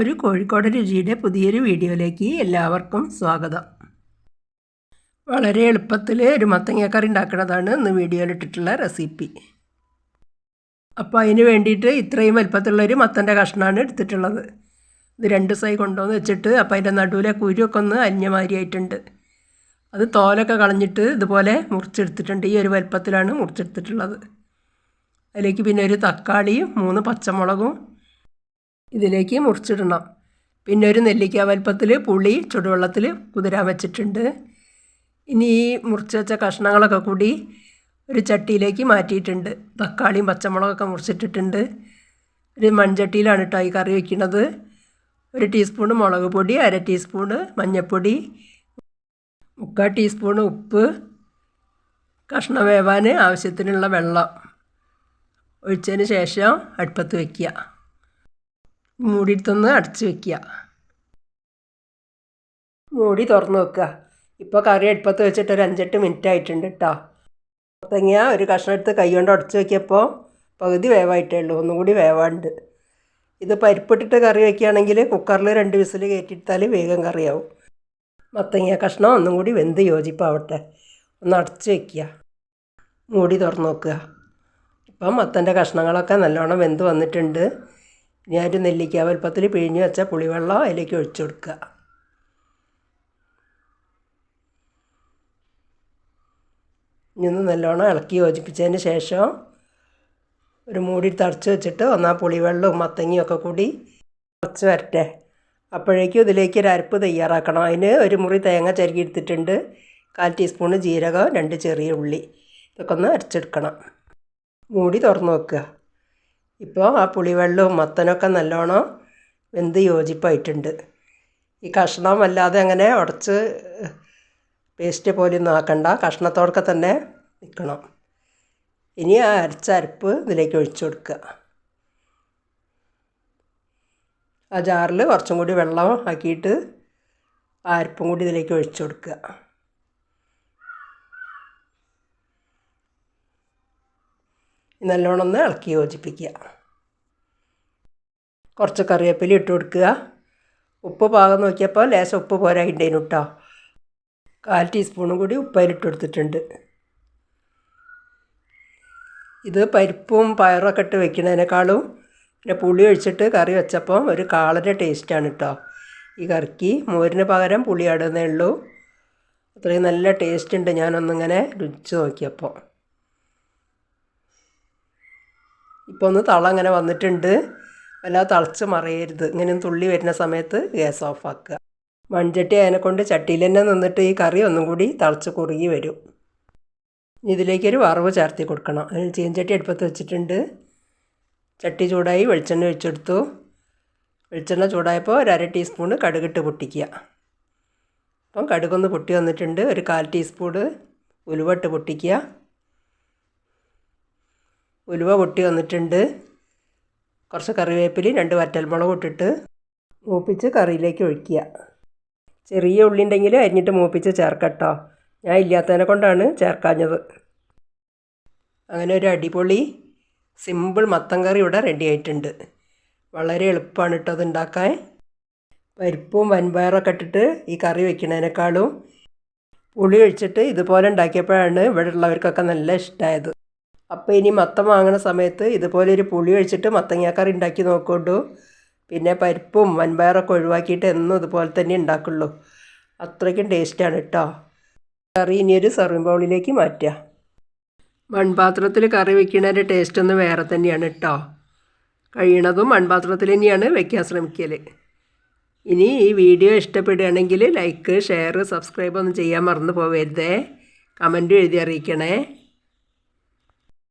ഒരു കോഴിക്കോട് രുചിയുടെ പുതിയൊരു വീഡിയോയിലേക്ക് എല്ലാവർക്കും സ്വാഗതം. വളരെ എളുപ്പത്തിൽ ഒരു മത്തങ്ങക്കറി ഉണ്ടാക്കുന്നതാണ് ഇന്ന് വീഡിയോയിൽ ഇട്ടിട്ടുള്ള റെസിപ്പി. അപ്പോൾ അതിന് വേണ്ടിയിട്ട് ഇത്രയും വലുപ്പത്തിലുള്ളൊരു മത്തന്റെ കഷ്ണമാണ് എടുത്തിട്ടുള്ളത്. ഇത് രണ്ട് സൈ കൊണ്ടുവന്ന് വെച്ചിട്ട് അപ്പോൾ അതിന്റെ നടുവിലെ കുരുവൊക്കെ ഒന്ന് അന്യമാരിയായിട്ടുണ്ട് അത് തോലൊക്കെ കളഞ്ഞിട്ട് ഇതുപോലെ മുറിച്ചെടുത്തിട്ടുണ്ട്. ഈ ഒരു വലുപ്പത്തിലാണ് മുറിച്ചെടുത്തിട്ടുള്ളത്. അതിലേക്ക് പിന്നെ ഒരു തക്കാളിയും മൂന്ന് പച്ചമുളകും ഇതിലേക്ക് മുറിച്ചിടണം. പിന്നെ ഒരു നെല്ലിക്ക വലുപ്പത്തിൽ പുളി ചുടുവെള്ളത്തിൽ കുതിരാൻ വെച്ചിട്ടുണ്ട്. ഇനി ഈ മുറിച്ച് വെച്ച കഷ്ണങ്ങളൊക്കെ കൂടി ഒരു ചട്ടിയിലേക്ക് മാറ്റിയിട്ടുണ്ട്. തക്കാളിയും പച്ചമുളകൊക്കെ മുറിച്ചിട്ടിട്ടുണ്ട്. ഒരു മൺചട്ടിയിലാണ് കേട്ടോ ഈ കറി വയ്ക്കുന്നത് ഒരു ടീസ്പൂണ് മുളക് പൊടി അര ടീസ്പൂണ് മഞ്ഞൾപ്പൊടി മുക്കാൽ ടീസ്പൂണ് ഉപ്പ് കഷ്ണം വേവാൻ ആവശ്യത്തിനുള്ള വെള്ളം. ഒഴിച്ചതിന് ശേഷം അടുപ്പത്ത് വയ്ക്കുക മൂടിയിട്ടൊന്ന് അടച്ച് വെക്കുക. മൂടി തുറന്ന് വെക്കുക. ഇപ്പോൾ കറി അടുപ്പത്ത് വെച്ചിട്ട് ഒരു അഞ്ചെട്ട് മിനിറ്റ് ആയിട്ടുണ്ട് കേട്ടോ മത്തങ്ങ ഒരു കഷ്ണം എടുത്ത് കൈ കൊണ്ട് ഉടച്ച് വെക്കിയപ്പോൾ പകുതി വേവായിട്ടേ ഉള്ളൂ. ഒന്നും കൂടി വേവാണ്ട്. ഇത് പരിപ്പിട്ടിട്ട് കറി വയ്ക്കുകയാണെങ്കിൽ കുക്കറിൽ രണ്ട് വിസിൽ കയറ്റിയിട്ടാൽ വേഗം കറിയാവും. മത്തങ്ങ കഷ്ണം ഒന്നും കൂടി വെന്ത് യോജിപ്പാവട്ടെ. ഒന്ന് അടച്ച് വെക്കുക. മൂടി തുറന്ന് നോക്കുക ഇപ്പം മത്തന്റെ കഷ്ണങ്ങളൊക്കെ നല്ലോണം വെന്ത് വന്നിട്ടുണ്ട്. ഇനി ഒരു നെല്ലിക്ക വലുപ്പത്തിൽ പിഴിഞ്ഞ് വെച്ച പുളിവെള്ളം അതിലേക്ക് ഒഴിച്ചു കൊടുക്കുക. ഇന്ന് നല്ലോണം ഇളക്കി യോജിപ്പിച്ചതിന് ശേഷം ഒരു മൂടി തടച്ച് വെച്ചിട്ട് ഒന്നാ പുളിവെള്ളവും മത്തങ്ങിയും ഒക്കെ കൂടി കുറച്ച് വരട്ടെ. അപ്പോഴേക്കും ഇതിലേക്ക് ഒരു അരപ്പ് തയ്യാറാക്കണം. അതിന് ഒരു മുറി തേങ്ങ ചരുകി എടുത്തിട്ടുണ്ട്. കാൽ ടീസ്പൂണ് ജീരകം രണ്ട് ചെറിയ ഉള്ളി. ഇതൊക്കെ ഒന്ന് അരച്ചെടുക്കണം. മൂടി തുറന്ന് വെക്കുക. ഇപ്പോൾ ആ പുളിവെള്ളവും മത്തനൊക്കെ നല്ലോണം വെന്ത് യോജിപ്പായിട്ടുണ്ട്. ഈ കഷ്ണം വല്ലാതെ അങ്ങനെ ഉടച്ച് പേസ്റ്റ് പോലെയൊന്നും ആക്കണ്ട. കഷ്ണത്തോടൊക്കെ തന്നെ നിൽക്കണം ഇനി ആ അരച്ച അരപ്പ് ഇതിലേക്ക് ഒഴിച്ചു കൊടുക്കുക ആ ജാറിൽ കുറച്ചും കൂടി വെള്ളം ആക്കിയിട്ട് ആ അരപ്പും കൂടി ഇതിലേക്ക് ഒഴിച്ചു കൊടുക്കുക നല്ലോണം ഒന്ന് ഇളക്കി യോജിപ്പിക്കുക. കുറച്ച് കറിവേപ്പില ഇട്ട് കൊടുക്കുക. ഉപ്പ് പാകം നോക്കിയപ്പോൾ ലേശം ഉപ്പ് പോരായിട്ടുണ്ടേനു കേട്ടോ കാൽ ടീസ്പൂണും കൂടി ഉപ്പയിലിട്ട് കൊടുത്തിട്ടുണ്ട്. ഇത് പരിപ്പും പയറൊക്കെ ഇട്ട് വെക്കുന്നതിനേക്കാളും പിന്നെ പുളി ഒഴിച്ചിട്ട് കറി വെച്ചപ്പോൾ ഒരു കാളന്റെ ടേസ്റ്റാണ് കേട്ടോ ഈ കറിക്ക് മോരിന് പകരം പുളി ഇടുന്നേ ഉള്ളൂ. അത്രയും നല്ല ടേസ്റ്റ് ഉണ്ട്. ഞാനൊന്നിങ്ങനെ രുചിച്ച് നോക്കിയപ്പോൾ. ഇപ്പോൾ ഒന്ന് തള അങ്ങനെ വന്നിട്ടുണ്ട്. വല്ലാതെ തളച്ച് മറയരുത്. ഇങ്ങനെ തുള്ളി വരുന്ന സമയത്ത് ഗ്യാസ് ഓഫ് ആക്കുക. മൺചട്ടി അതിനെക്കൊണ്ട് ചട്ടിയിൽ തന്നെ നിന്നിട്ട് ഈ കറി ഒന്നും കൂടി തളച്ച് കുറുകി വരും. ഇതിലേക്കൊരു വറവ് ചേർത്തി കൊടുക്കണം. അതിന് ചീൻചട്ടി അടുപ്പത്ത് വെച്ചിട്ടുണ്ട്. ചട്ടി ചൂടായി വെളിച്ചെണ്ണ ഒഴിച്ചെടുത്തു. വെളിച്ചെണ്ണ ചൂടായപ്പോൾ ഒരു അര ടീസ്പൂണ് കടുകിട്ട് പൊട്ടിക്കുക. അപ്പം കടുകൊന്ന് പൊട്ടി വന്നിട്ടുണ്ട്. ഒരു കാൽ ടീസ്പൂണ് ഉലുവട്ട് പൊട്ടിക്കുക. ഉലുവ പൊട്ടി വന്നിട്ടുണ്ട്. കുറച്ച് കറിവേപ്പിലയും രണ്ട് വറ്റൽമുളകും ഇട്ടിട്ട് മൂപ്പിച്ച് കറിയിലേക്ക് ഒഴിക്കുക. ചെറിയ ഉള്ളി ഉണ്ടെങ്കിൽ അരിഞ്ഞിട്ട് മൂപ്പിച്ച് ചേർക്കട്ടോ ഞാൻ ഇല്ലാത്തതിനെ കൊണ്ടാണ് ചേർക്കാഞ്ഞത്. അങ്ങനെ ഒരു അടിപൊളി സിമ്പിൾ മത്തൻ കറി ഇവിടെ റെഡി ആയിട്ടുണ്ട്. വളരെ എളുപ്പമാണ് കേട്ടോ അത് ഉണ്ടാക്കാൻ. പരിപ്പും വൻപയറൊക്കെ ഇട്ടിട്ട് ഈ കറി വെക്കുന്നതിനേക്കാളും പുളി ഒഴിച്ചിട്ട് ഇതുപോലെ ഉണ്ടാക്കിയപ്പോഴാണ് ഇവിടെ ഉള്ളവർക്കൊക്കെ നല്ല ഇഷ്ടമായത്. അപ്പോൾ ഇനി മത്തം വാങ്ങുന്ന സമയത്ത് ഇതുപോലെ ഒരു പുളി ഒഴിച്ചിട്ട് മത്തങ്ങാക്കറി ഉണ്ടാക്കി നോക്കുകൊണ്ടു പിന്നെ പരിപ്പും വൻപയറൊക്കെ ഒഴിവാക്കിയിട്ട് എന്നും ഇതുപോലെ തന്നെ ഉണ്ടാക്കുള്ളൂ. അത്രയ്ക്കും ടേസ്റ്റാണ് കേട്ടോ കറി ഇനി ഒരു സെർവിങ് ബൗളിലേക്ക് മാറ്റുക മൺപാത്രത്തിൽ കറി വെക്കുന്നതിന്റെ ടേസ്റ്റ് ഒന്ന് വേറെ തന്നെയാണ് കേട്ടോ കഴിയണതും മൺപാത്രത്തിൽ തന്നെയാണ് വെക്കാൻ ശ്രമിക്കൽ ഇനി ഈ വീഡിയോ ഇഷ്ടപ്പെടുകയാണെങ്കിൽ ലൈക്ക് ഷെയർ സബ്സ്ക്രൈബ് ഒന്നും ചെയ്യാൻ മറന്നു പോകരുതേ കമന്റും എഴുതി അറിയിക്കണേ.